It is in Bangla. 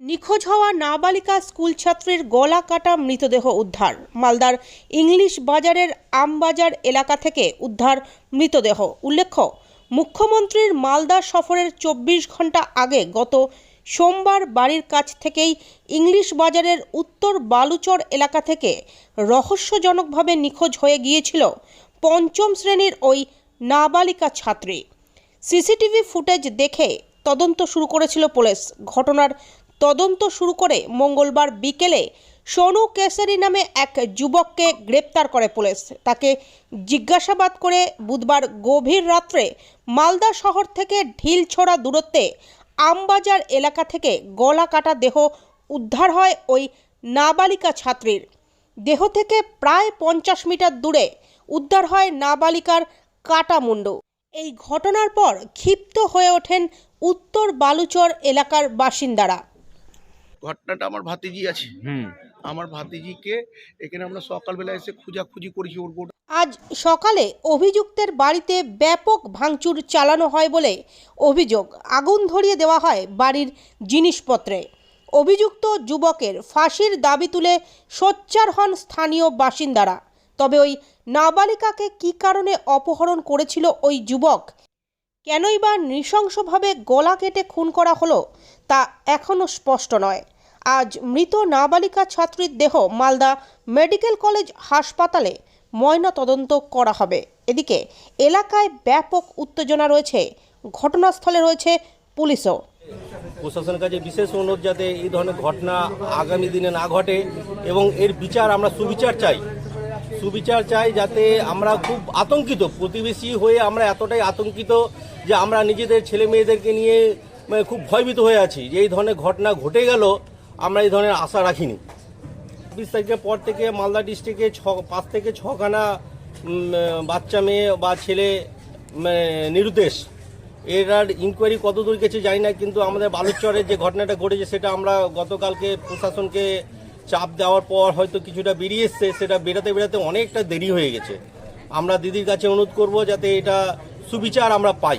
নিখোঁজ হওয়া নাবালিকা স্কুল ছাত্রীর গলা কাটা মৃতদেহ উদ্ধার। মালদার ইংলিশ বাজারের আমবাজার এলাকা থেকে উদ্ধার মৃতদেহ। উল্লেখ্য, মুখ্যমন্ত্রীর মালদা সফরের চব্বিশ ঘণ্টা আগে গত সোমবার বাড়ির কাছ থেকেই ইংলিশ বাজারের উত্তর বালুচর এলাকা থেকে রহস্যজনকভাবে নিখোঁজ হয়ে গিয়েছিল পঞ্চম শ্রেণির ওই নাবালিকা ছাত্রী। সিসিটিভি ফুটেজ দেখে তদন্ত শুরু করেছিল পুলিশ। ঘটনার তদন্ত শুরু করে মঙ্গলবার বিকেলে সোনু কেসারি নামে এক যুবককে গ্রেপ্তার করে পুলিশ। তাকে জিজ্ঞাসাবাদ করে বুধবার গভীর রাত্রে মালদা শহর থেকে ঢিলছড়া দূরত্বে আমবাজার এলাকা থেকে গলা কাটা দেহ উদ্ধার হয় ওই নাবালিকা ছাত্রীর। দেহ থেকে প্রায় পঞ্চাশ মিটার দূরে উদ্ধার হয় নাবালিকার কাটা মুন্ডু। এই ঘটনার পর ক্ষিপ্ত হয়ে ওঠেন উত্তর বালুচর এলাকার বাসিন্দারা। ঘটনাটা আমার ভাতিজি আছে। আমার ভাতিজিকে এখানে আমরা সকালবেলা এসে খোঁজাখুঁজি করেছি ওর গোটা আজ সকালে অভিযুক্তের বাড়িতে ব্যাপক ভাঙচুর চালানো হয় বলে অভিযোগ। আগুন ধরিয়ে দেওয়া হয় বাড়ির জিনিসপত্রে। অভিযুক্ত যুবকের ফাঁসির দাবি তুলে সোচ্চার হন স্থানীয় বাসিন্দারা। তবে ওই নাবালিকাকে কী কারণে অপহরণ করেছিল ওই যুবক? কেনই বা নৃশংসভাবে গলা কেটে খুন করা হলো তা এখনও স্পষ্ট নয়। আজ মৃত নাবালিকা ছাত্রীর দেহ মালদা মেডিকেল কলেজ হাসপাতালে ময়না তদন্ত করা হবে। এদিকে এলাকায় ব্যাপক উত্তেজনা রয়েছে। ঘটনাস্থলে রয়েছে পুলিশও। প্রশাসনের কাছে বিশেষ অনুরোধ যাতে এই ধরনের ঘটনা আগামী দিনে না ঘটে এবং এর বিচার আমরা সুবিচার চাই। সুবিচার চাই যাতে আমরা খুব আতঙ্কিত, প্রতিবেশী হয়ে আমরা এতটাই আতঙ্কিত যে আমরা নিজেদের ছেলে মেয়েদেরকে নিয়ে মানে খুব ভয়ভীত হয়ে আছি যে এই ধরনের ঘটনা ঘটে গেল আমরা এই ধরনের আশা রাখিনি। বিশ তারিখের পর থেকে মালদা ডিস্ট্রিক্টে ছ, পাঁচ থেকে ছখানা বাচ্চা মেয়ে বা ছেলে নিরুদ্দেশ। এর আর ইনকোয়ারি কত দূর গেছে জানি না, কিন্তু আমাদের বালুচরের যে ঘটনাটা ঘটেছে সেটা আমরা গতকালকে প্রশাসনকে চাপ দেওয়ার পর হয়তো কিছুটা বেরিয়ে এসছে, সেটা বেরাতে বেরাতে অনেকটা দেরি হয়ে গেছে। আমরা দিদির কাছে অনুরোধ করব যাতে এটা সুবিচার আমরা পাই।